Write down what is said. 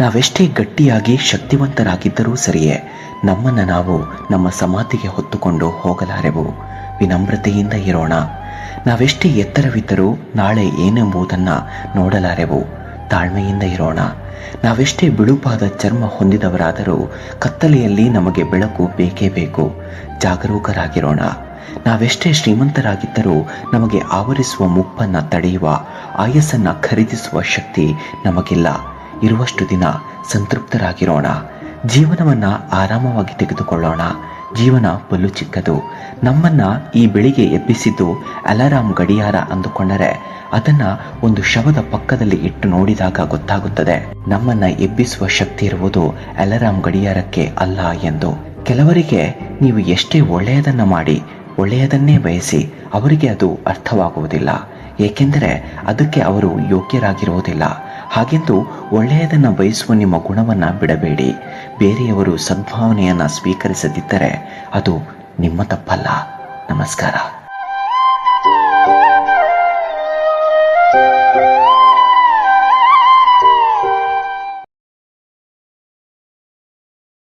ನಾವೆಷ್ಟೇ ಗಟ್ಟಿಯಾಗಿ ಶಕ್ತಿವಂತರಾಗಿದ್ದರೂ ಸರಿಯೇ, ನಮ್ಮನ್ನ ನಾವು ನಮ್ಮ ಸಮಾಧಿಗೆ ಹೊತ್ತುಕೊಂಡು ಹೋಗಲಾರೆವು. ವಿನಮ್ರತೆಯಿಂದ ಇರೋಣ. ನಾವೆಷ್ಟೇ ಎತ್ತರವಿದ್ದರೂ ನಾಳೆ ಏನೆಂಬುದನ್ನ ನೋಡಲಾರೆವು. ತಾಳ್ಮೆಯಿಂದ ಇರೋಣ. ನಾವೆಷ್ಟೇ ಬಿಳುಪಾದ ಚರ್ಮ ಹೊಂದಿದವರಾದರೂ ಕತ್ತಲೆಯಲ್ಲಿ ನಮಗೆ ಬೆಳಕು ಬೇಕೇ ಬೇಕು. ಜಾಗರೂಕರಾಗಿರೋಣ. ನಾವೆಷ್ಟೇ ಶ್ರೀಮಂತರಾಗಿದ್ದರೂ ನಮಗೆ ಆವರಿಸುವ ಮುಪ್ಪನ್ನ ತಡೆಯುವ, ಆಯಸ್ಸನ್ನ ಖರೀದಿಸುವ ಶಕ್ತಿ ನಮಗಿಲ್ಲ. ಇರುವಷ್ಟು ದಿನ ಸಂತೃಪ್ತರಾಗಿರೋಣ. ಜೀವನವನ್ನ ಆರಾಮವಾಗಿ ತೆಗೆದುಕೊಳ್ಳೋಣ. ಜೀವನ ಬಲು ಚಿಕ್ಕದು. ನಮ್ಮನ್ನ ಈ ಬೆಳಿಗ್ಗೆ ಎಬ್ಬಿಸಿದ್ದು ಅಲಾರಾಮ್ ಗಡಿಯಾರ ಅಂದುಕೊಂಡರೆ ಅದನ್ನ ಒಂದು ಶವದ ಪಕ್ಕದಲ್ಲಿ ಇಟ್ಟು ನೋಡಿದಾಗ ಗೊತ್ತಾಗುತ್ತದೆ. ನಮ್ಮನ್ನ ಎಬ್ಬಿಸುವ ಶಕ್ತಿ ಇರುವುದು ಅಲಾರಾಮ್ ಗಡಿಯಾರಕ್ಕೆ ಅಲ್ಲ ಎಂದು. ಕೆಲವರಿಗೆ ನೀವು ಎಷ್ಟೇ ಒಳ್ಳೆಯದನ್ನ ಮಾಡಿ, ಒಳ್ಳೆಯದನ್ನೇ ಬಯಸಿ ಅವರಿಗೆ ಅದು ಅರ್ಥವಾಗುವುದಿಲ್ಲ. ಏಕೆಂದರೆ ಅದಕ್ಕೆ ಅವರು ಯೋಗ್ಯರಾಗಿರುವುದಿಲ್ಲ. ಹಾಗೆಂದು ಒಳ್ಳೆಯದನ್ನ ಬಯಸುವ ನಿಮ್ಮ ಗುಣವನ್ನ ಬಿಡಬೇಡಿ. ಬೇರೆಯವರು ಸದ್ಭಾವನೆಯನ್ನ ಸ್ವೀಕರಿಸದಿದ್ದರೆ ಅದು ನಿಮ್ಮ ತಪ್ಪಲ್ಲ. ನಮಸ್ಕಾರ.